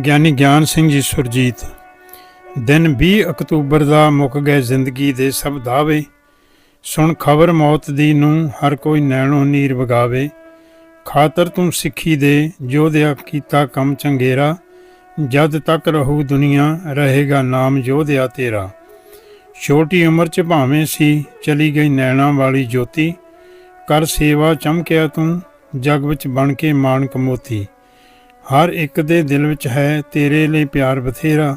ਗਿਆਨੀ ਗਿਆਨ ਸਿੰਘ ਜੀ ਸੁਰਜੀਤ, ਦਿਨ 20 ਅਕਤੂਬਰ ਦਾ ਮੁੱਕ ਗਏ ਜ਼ਿੰਦਗੀ ਦੇ ਸਭ ਦਾਅਵੇ, ਸੁਣ ਖਬਰ ਮੌਤ ਦੀ ਨੂੰ ਹਰ ਕੋਈ ਨੈਣੋ ਨੀਰ ਵਗਾਵੇ, ਖਾਤਰ ਤੂੰ ਸਿੱਖੀ ਦੇ ਜੋਧਿਆ ਕੀਤਾ ਕੰਮ ਚੰਗੇਰਾ, ਜਦ ਤੱਕ ਰਹੂ ਦੁਨੀਆ, ਰਹੇਗਾ ਨਾਮ ਜੋਧਿਆ ਤੇਰਾ। ਛੋਟੀ ਉਮਰ ਚ ਭਾਵੇਂ ਸੀ, ਚਲੀ ਗਈ ਨੈਣਾ ਵਾਲੀ ਜੋਤੀ, ਕਰ ਸੇਵਾ ਚਮਕਿਆ ਤੂੰ, ਜਗ ਵਿੱਚ ਬਣ ਕੇ ਮਾਨਕ ਮੋਤੀ ਹਰ ਇੱਕ ਦੇ ਦਿਲ ਵਿੱਚ ਹੈ ਤੇਰੇ ਲਈ ਪਿਆਰ ਬਥੇਰਾ,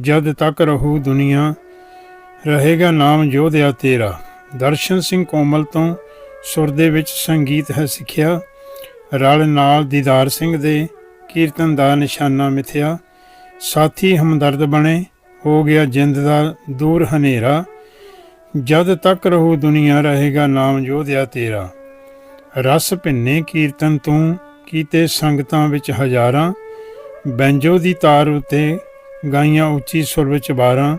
ਜਦ ਤੱਕ ਰਹੂ ਦੁਨੀਆ, ਰਹੇਗਾ ਨਾਮ ਜੋਧਿਆ ਤੇਰਾ। ਦਰਸ਼ਨ ਸਿੰਘ ਕੋਮਲ ਤੋਂ ਸੁਰ ਦੇ ਵਿੱਚ ਸੰਗੀਤ ਹੈ ਸਿੱਖਿਆ, ਰਲ ਨਾਲ ਦੀਦਾਰ ਸਿੰਘ ਦੇ ਕੀਰਤਨ ਦਾ ਨਿਸ਼ਾਨਾ ਮਿਥਿਆ। ਸਾਥੀ ਹਮਦਰਦ ਬਣੇ, ਹੋ ਗਿਆ ਜਿੰਦ ਦਾ ਦੂਰ ਹਨੇਰਾ। ਜਦ ਤੱਕ ਰਹੂ ਦੁਨੀਆ, ਰਹੇਗਾ ਨਾਮ ਜੋਧਿਆ ਤੇਰਾ। ਰਸ ਭਿੰਨੇ ਕੀਰਤਨ ਤੂੰ ਕੀਤੇ ਸੰਗਤਾਂ ਵਿੱਚ ਹਜ਼ਾਰਾਂ, ਬੈਂਜੋ ਦੀ ਤਾਰ ਉਤੇ ਗਾਈਆਂ ਉੱਚੀ ਸੁਰ ਵਿੱਚ ਬਾਰਾਂ,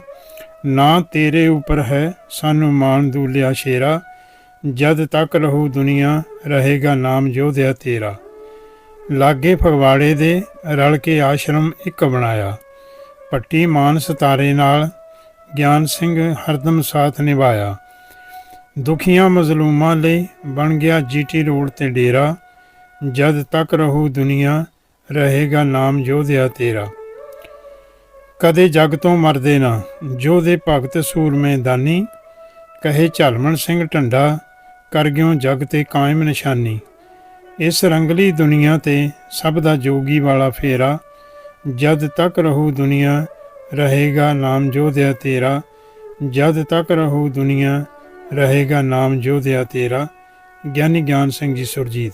ਨਾ ਤੇਰੇ ਉੱਪਰ ਹੈ ਸਾਨੂੰ ਮਾਨ ਦੂਲਿਆ ਸ਼ੇਰਾ, ਜਦ ਤੱਕ ਰਹੂ ਦੁਨੀਆ ਰਹੇਗਾ ਨਾਮ ਜੋਧਿਆ ਤੇਰਾ। ਲਾਗੇ ਫਗਵਾੜੇ ਦੇ ਰਲ ਕੇ ਆਸ਼ਰਮ ਇੱਕ ਬਣਾਇਆ। ਪੱਟੀ ਮਾਨ ਸਤਾਰੇ ਨਾਲ ਗਿਆਨ ਸਿੰਘ ਹਰਦਮ ਸਾਥ ਨਿਭਾਇਆ। ਦੁਖੀਆਂ ਮਜ਼ਲੂਮਾਂ ਲਈ ਬਣ ਗਿਆ ਜੀਟੀ ਰੋਡ ਤੇ ਡੇਰਾ। ਜਦ ਤੱਕ ਰਹੂ ਦੁਨੀਆ, ਰਹੇਗਾ ਨਾਮ ਜੋਧਿਆ ਤੇਰਾ। ਕਦੇ ਜਗ ਤੋਂ ਮਰਦੇ ਨਾ ਜੋਧੇ ਭਗਤ ਸੂਰਮੇ ਦਾਨੀ, ਕਹੇ ਝਲਮਣ ਸਿੰਘ ਢੰਡਾ, ਕਰ ਗਿਓ ਜਗ ਤੇ ਕਾਇਮ ਨਿਸ਼ਾਨੀ। ਇਸ ਰੰਗਲੀ ਦੁਨੀਆ ਤੇ ਸਭ ਦਾ ਜੋਗੀ ਵਾਲਾ ਫੇਰਾ, ਜਦ ਤੱਕ ਰਹੂ ਦੁਨੀਆ, ਰਹੇਗਾ ਨਾਮ ਜੋਧਿਆ ਤੇਰਾ। ਜਦ ਤੱਕ ਰਹੂ ਦੁਨੀਆ, ਰਹੇਗਾ ਨਾਮ ਜੋਧਿਆ ਤੇਰਾ। ਗਿਆਨੀ ਗਿਆਨ ਸਿੰਘ ਜੀ ਸੁਰਜੀਤ।